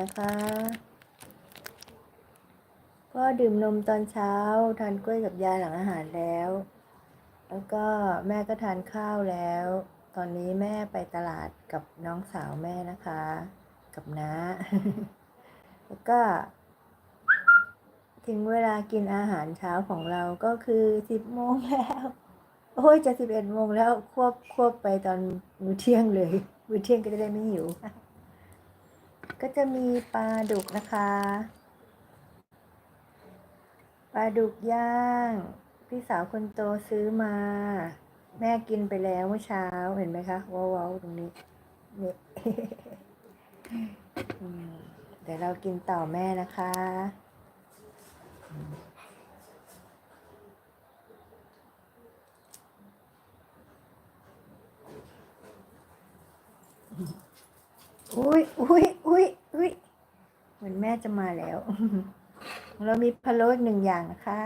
นะคะ ก็ดื่มนมตอนเช้า ทานกล้วยกับยาหลังอาหารแล้ว แล้วก็แม่ก็ทานข้าวแล้ว ตอนนี้แม่ไปตลาดกับน้องสาวแม่นะคะ กับน้า แล้วก็ ถึงเวลากินอาหารเช้าของเราก็คือสิบโมงแล้ว โอ้ยจะสิบเอ็ดโมงแล้วควบควบไปตอนมื้อเที่ยงเลยมื้อเที่ยงก็จะได้ไม่หิว ก็จะมีปลาดุกนะคะ ปลาดุกย่าง พี่สาวคนโตซื้อมา แม่กินไปแล้วเมื่อเช้าเห็นไหมคะว้าวๆตรงนี้นี่เดี๋ยวเรากินต่อแม่นะคะ อุ้ยอุ้ยอุ้ยอุ้ยเหมือนแม่จะมาแล้ว เรามีพะโล้อีกหนึ่งอย่างนะคะ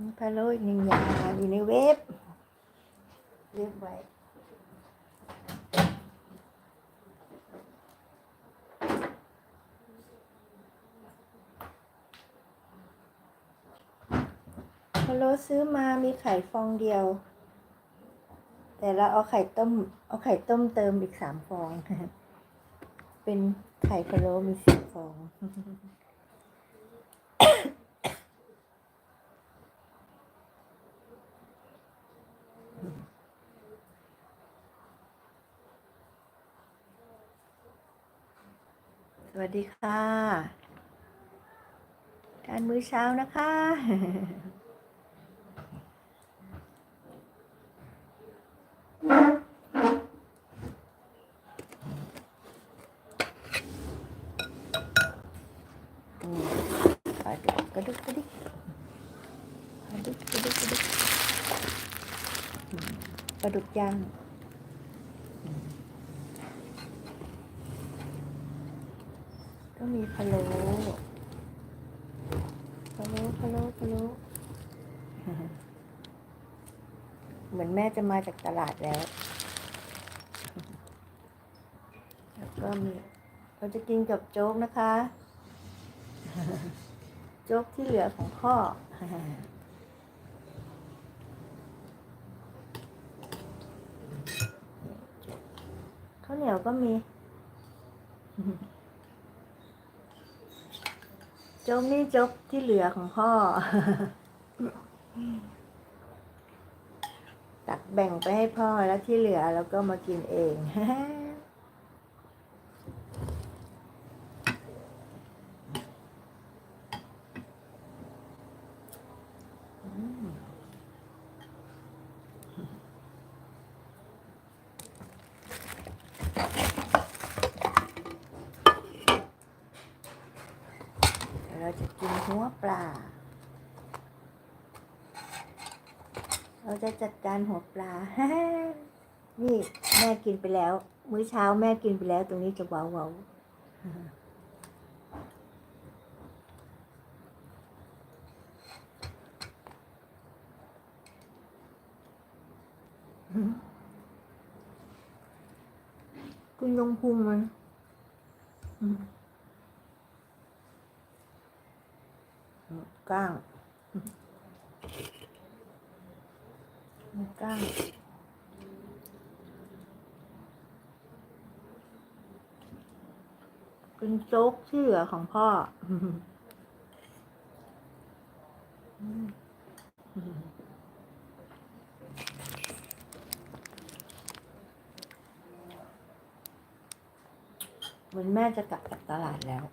มีพะโล้อีกหนึ่งอย่างอยู่ในเว็บเรียบไว้พะโล้ซื้อมามีไข่ฟองเดียว แต่เราเอาไข่ต้ม เอาไข่ต้มเติมอีกสามฟอง เป็นไข่พะโล้มีสี่ฟองสวัสดีค่ะทานมื้อเช้านะคะ อืมปลาดุกกระดุกกระดิกปลาดุกกระดุกกระดิกอืมปลาดุกย่างก็มีพะโล้พะโล้พะโล้พะโล้ เหมือน แม่จะมาจากตลาดแล้ว แล้วก็มีเราจะกินกับโจ๊กนะคะ โจ๊กที่เหลือของพ่อข้าวเหนียวก็มี โจ๊กนี่โจ๊กที่เหลือของพ่อ ตักแบ่งไปให้พ่อแล้วที่เหลือเราก็มากินเอง เดี๋ยวเราจะกินหัวปลา เรา จะจัดการหัวปลา นี่แม่กินไปแล้ว มื้อเช้าแม่กินไปแล้ว ตรงนี้จะเว้าเว้าคุณลงพุงมันอืมก้าง ก้างเป็นโจ๊กที่เหลือของพ่อเหมือนแม่จะกลับจากตลาดแล้ว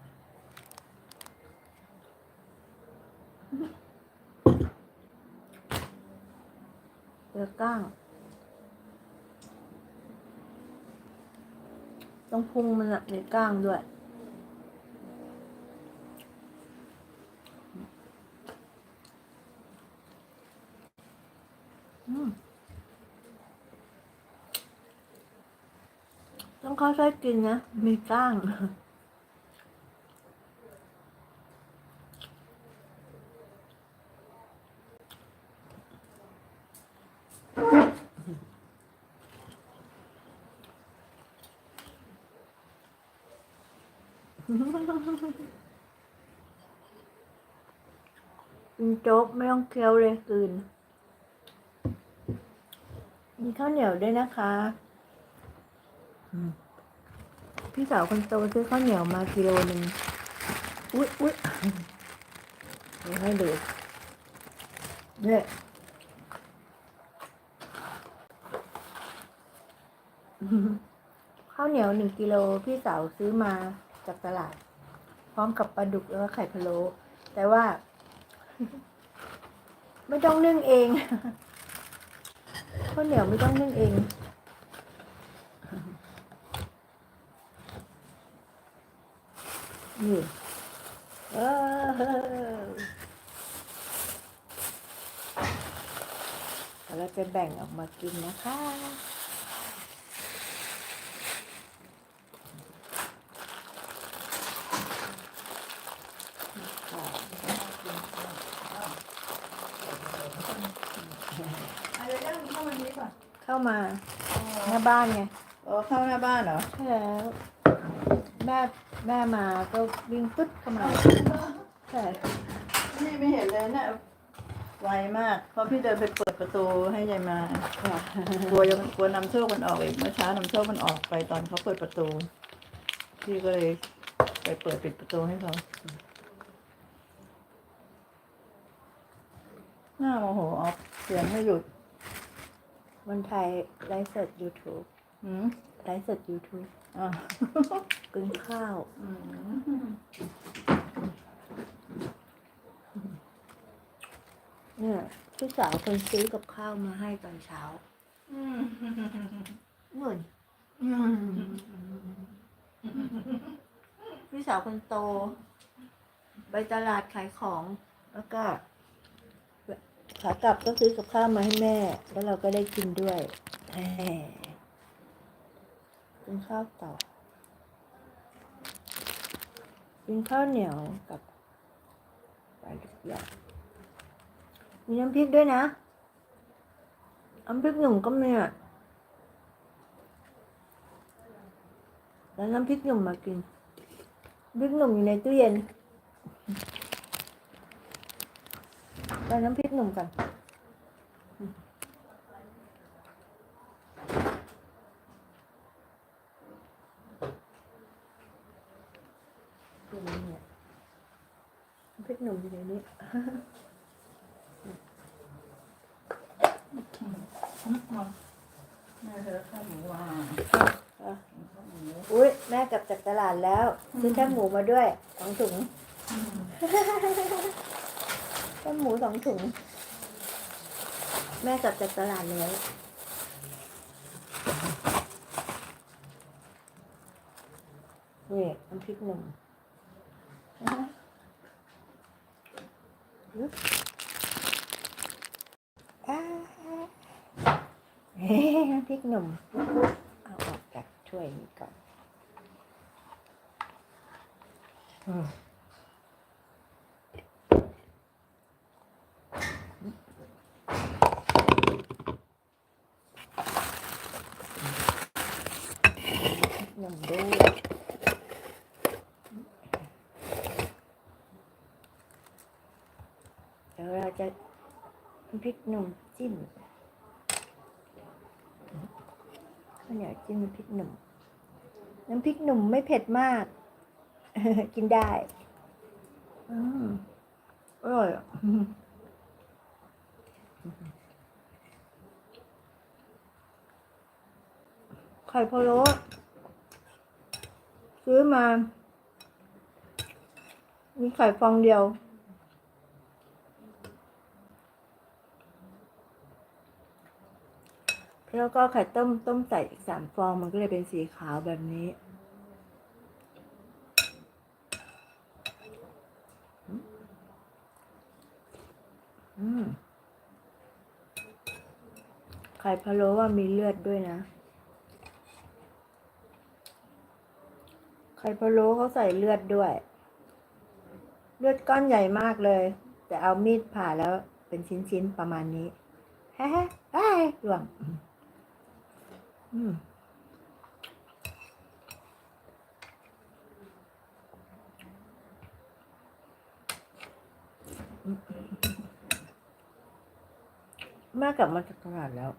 เปลือกก้าง ต้องพุงมันอะมีก้างด้วย ต้องค่อยๆกินนะ มีก้าง กินโจ๊กไม่ต้องเคี้ยวเลยกลืนมีข้าวเหนียวด้วยนะคะพี่สาวคนโตซื้อข้าวเหนียวมากิโลหนึ่งอุ๊ยอุ๊ยเดี๋ยวให้ดูเนี่ยข้าวเหนียวหนึ่งกิโลพี่สาวซื้อมา จากตลาด พร้อมกับปลาดุกแล้วก็ไข่พะโล้แต่ว่า ไม่ต้องนึ่งเองข้าวเหนียวไม่ต้องนึ่งเองนี่เออเราจะแบ่งออกมากินนะคะ อะไรเรื่องเข้าวันนี้ก่อน เข้ามาหน้า บ้านไงอ๋อเข้าหน้าบ้านเหรอ ใช่แล้วแม่แม่มาก็วิ่งปึ๊ดเข้ามาใช่นี่ไม่เห็นเลยเนี่ยไวมาก เพราะพี่เดินไปเปิดประตูให้ยายมา ค่ะกลัวยังกลัวนำโชคมันออกอีกเมื่อเช้านำโชคมันออกไปตอนเขาเปิดประตู พี่ก็เลยไปเปิดปิดประตูให้เขาหน้าโมโหออฟเสียงไม่หยุด วันไทยไลฟ์สด YouTube อืมไลฟ์สด YouTube อ่ากินข้าว อืมเนี่ยพี่สาวคนซื้อกับข้าวมาให้ตอนเช้าอืมเงินอืมพี่สาวคนโต ไปตลาดขายของแล้วก็ ขากลับก็ซื้อกับข้าวมาให้แม่ แล้วเราก็ได้กินด้วยแหมกินข้าวต่อกินข้าวเหนียวกับปลาดุกย่างมีน้ำพริกด้วยนะน้ำพริกหนุ่มก็มีอะแล้วน้ำพริกหนุ่มมากินพริกหนุ่มอยู่ในตู้เย็น ไปน้ำพริกหนุ่มกันอยู่ในเนี่ยน้ำพริกหนุ่มอยู่ในนี้แม่เธอข้าวหมูหวานอะข้าวหมูอุ้ยแม่กลับจากตลาดแล้วซื้อแค่หมูมาด้วยสองถุง แค่หมูสองถุง แม่กลับจากตลาดแล้วนี่น้ำพริกหนุ่มเฮ้น้ำพริกหนุ่ม เอาออกจากถ้วยนี้ก่อน อืมหนุ่มด้วย เดี๋ยวเราจะน้ำพริกหนุ่มจิ้มข้าวเหนียวจิ้มน้ำพริกหนุ่มน้ำพริกหนุ่มไม่เผ็ดมาก กินได้อืมอร่อยอะไข่พะโล้ซื้อมา มีไข่ฟองเดียว แล้วก็ไข่ต้มต้มใส่อีกสามฟองมันก็เลยเป็นสีขาวแบบนี้ไข่พะโล้ว่ามีเลือดด้วยนะ ไข่พะโล้เขาใส่เลือดด้วย เลือดก้อนใหญ่มากเลย แต่เอามีดผ่าแล้วเป็นชิ้นๆประมาณนี้แฮ่ๆไอ้ยหลวง มากลับมาจากตลาดแล้ว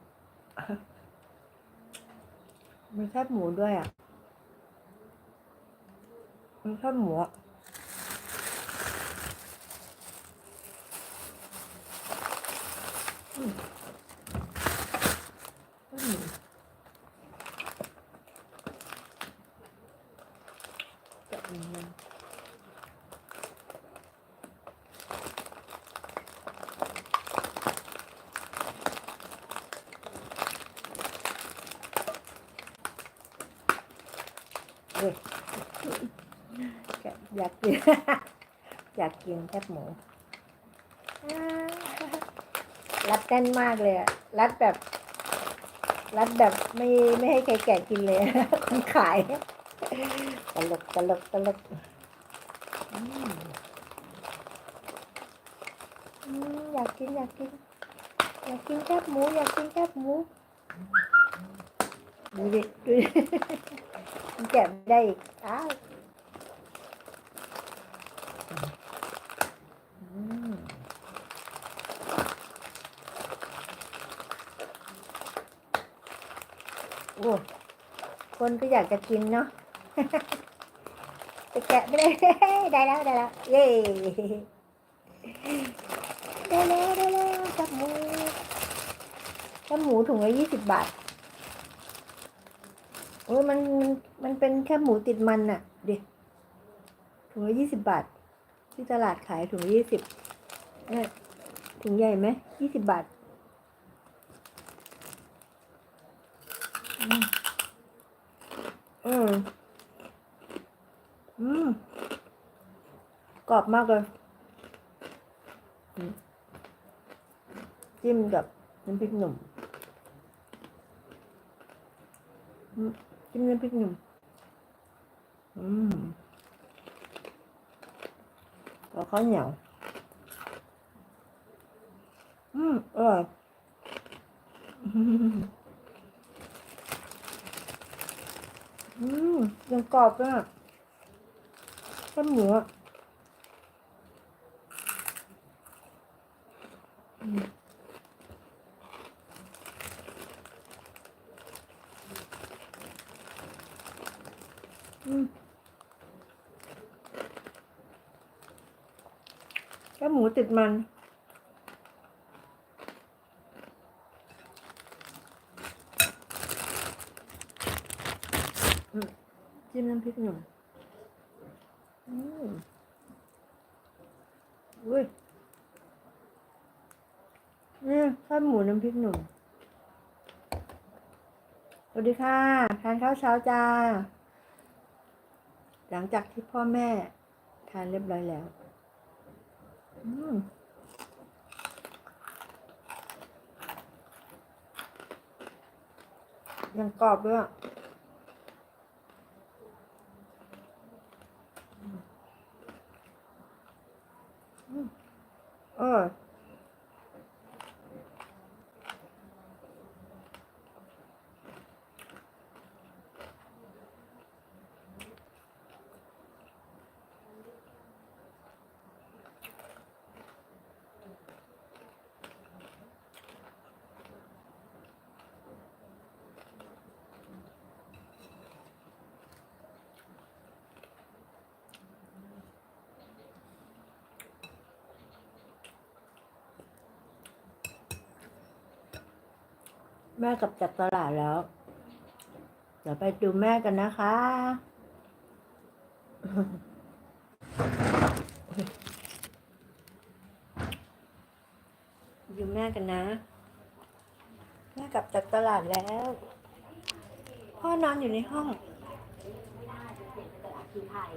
มีแคบหมูด้วยอะมีแคบหมูอะ อยากกิน อยากกินแคบหมูรัดแน่นมากเลยอะรัดแบบ รัดแบบไม่ไม่ให้ใครแกะกินเลยคนขายตลกตลกตลกอยากกินอยากกิน อยากกินแคบหมู อยากกินแคบหมูดูดิดูดิแกะไม่ได้อีกอ้าว โอ้คนก็อยากจะกินเนาะจะแกะไม่ได้ ได้แล้วได้แล้ว เย้ ได้แล้วได้แล้วกับหมูกับหมูถุงละยี่สิบบาทโอ้ยมันมันมันเป็นแค่หมูติดมันน่ะ ดิถุงละยี่สิบบาท ที่ตลาดขายถุงยี่สิบเนี่ยถุงใหญ่ไหมยี่สิบบาทอืมอืมกรอบมากเลยจิ้มกับน้ำพริกหนุ่มอืมจิ้มน้ำพริกหนุ่มอืม แล้วข้าวเหนียวอืมอร่อยอืม อืมยัง กรอบอะแค่หมูติดมัน จิ้มน้ำพริกหนุ่มอืมอุ้ยนี่ข้าวหมูน้ำพริกหนุ่มสวัสดีค่ะทานข้าวเช้าจ้า หลังจากที่พ่อแม่ทานเรียบร้อยแล้ว ยังกรอบด้วยอะเออ แม่กลับจากตลาดแล้ว เดี๋ยวไปดูแม่กันนะคะ ดูแม่กันนะ แม่กลับจากตลาดแล้ว พ่อนอนอยู่ในห้องที่ไทย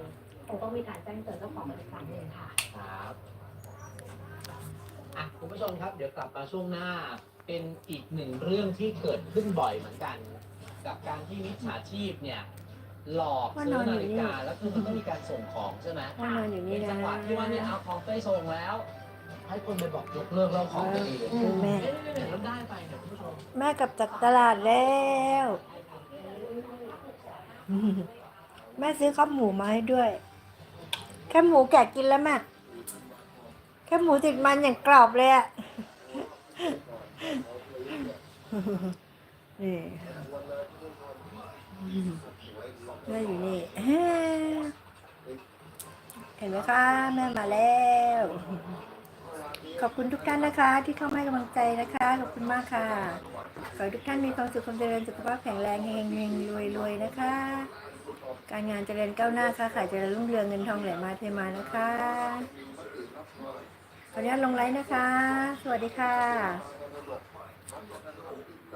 ต้องมีการแจ้งเตือนเจ้าของอีกครั้งหนึ่งค่ะ ครับอะคุณผู้ชมครับ เดี๋ยวกลับมาช่วงหน้า เป็นอีกหนึ่งเรื่องที่เกิดขึ้นบ่อยเหมือนกัน กับการที่มิจฉาชีพเนี่ย หลอกว่าซื้นออนอยู่นาฬินี่กาแล้วคือมันต้องมีการส่งของใช่ไหมพ่อนอนอยู่นี่เป็นนะจังหวะที่ว่าเนี่ยเอาของไปส่งแล้ว ให้คนไปบอกยกเลิกแล้วของไปเองดูแม่ เอ๊ะเนี่ยแล้วได้ไปเนี่ยคุณผู้ชม แม่กลับจากตลาดแล้ว แม่ซื้อข้าวหมูมาให้ด้วย แค่หมูแกะกินแล้วแม่แคแค่หมูติดมันอย่างกรอบเลยอะ นี่แม่อยู่นี่เห็นไหมคะ แม่มาแล้ว ขอบคุณทุกท่านนะคะ ที่เข้ามาให้กำลังใจนะคะ ขอบคุณมากค่ะ ขอให้ทุกท่านมีความสุขความเจริญสุขภาพแข็งแรงเฮงเฮงรวยรวยนะคะ การงานเจริญก้าวหน้าค่ะขายเจริญรุ่งเรืองเงินทองไหลมาเทมานะคะ ขออนุญาตลงไลน์นะคะ สวัสดีค่ะ